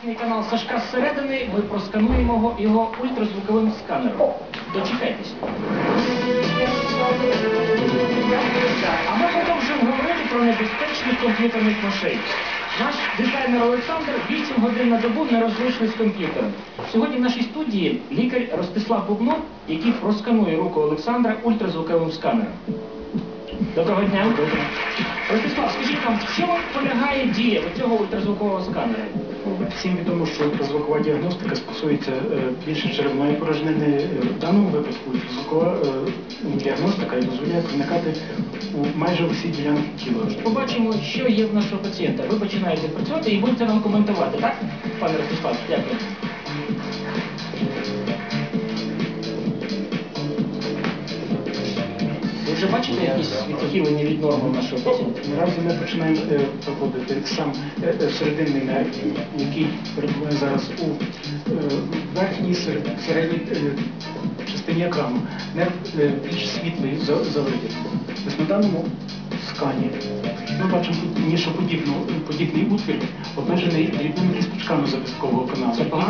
Канал Сашка зсередини, ми проскануємо його, ультразвуковим сканером. Дочекайтесь. А ми продовжуємо говорити про небезпечних комп'ютерних мишей. Наш дизайнер Олександр 8 годин на добу не нерозлучний з комп'ютером. Сьогодні в нашій студії лікар Ростислав Бубнов, який просканує руку Олександра ультразвуковим сканером. Доброго дня. Ростислав, скажіть нам, в чому полягає дія цього ультразвукового сканера? Всім відомо, що ультразвукова діагностика стосується е, більше черевної порожнини. Е, В даному випадку ультразвукова е, діагностика і дозволяє проникати у майже усі ділянки тіла. Побачимо, що є в нашого пацієнта. Ви починаєте працювати і будете нам коментувати, так? Пане Ростислав, дякую. Вже бачите якісь відхилення від норми нашого пацієнта? Наразі ми починаємо е, проводити сам е, е, серединний нерв, який перебуває зараз у е, верхній сер- середній е, частині екрану. Нерв е, більш світлий за. Тобто на даному скані ми бачимо нішоподібну подібний утвір, обмежений дрібними кісточками зависткового каналу. Це погано?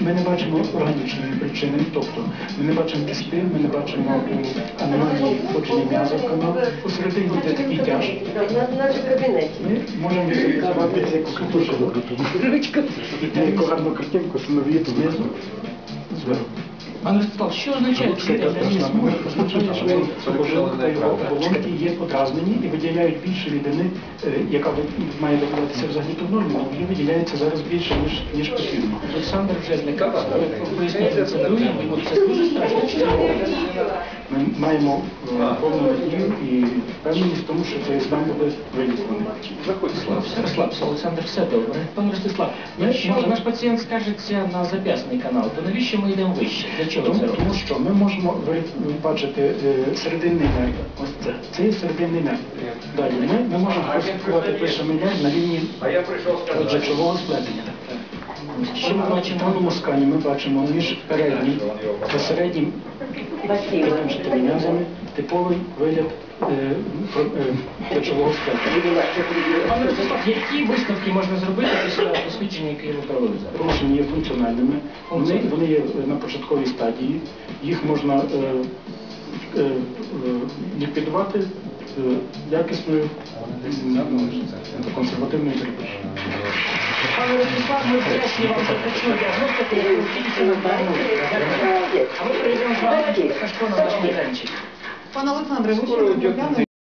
Ми не бачимо органічної причини, тобто ми не бачимо кісти, ми не бачимо е, аномалії входження м'яза в канал. Посередині йде такий тяж. Ми можемо відповідати як супушку. Яку гарну картинку. Знизу, зверху. Пане Ростислав, що означає ці механізми? Означає, що та його оболонки є подразнені і виділяють більше рідини, е, яка має виділятися взагалі в нормі, але її виділяється зараз більше, ніж, ніж потрібно. Олександр Джезник, поясніть процедурі, це дуже страшно. Ми маємо е, повну надію і впевненість в тому, що цей стан буде вилікуваний. Все, розслабся, Олександр, все добре. Пане Ростислав, наш пацієнт скажеться на зап'ясний канал, то навіщо ми йдемо вище? Для Тому, що ми можемо бачити е, серединний нерв. Ось це. Це є серединний нерв. Далі ми, ми можемо класифікувати самий нерв на рівні плечового сплетення. Що ми бачимо в скані? Ми бачимо між переднім та середнім такими м'язами типовий вигляд про- е, плечового сплетення. Які висновки можна зробити після дослідження, яке ви провели зараз? Порушення є функціональними, вони, вони є на початковій стадії, їх можна е, е, ліквідувати е, якісною консервативною терапією. Пане Ростислав, ми вдячні вам за точну діагностику, яку тільки нам майданчик. Пане Олександре, ви ще не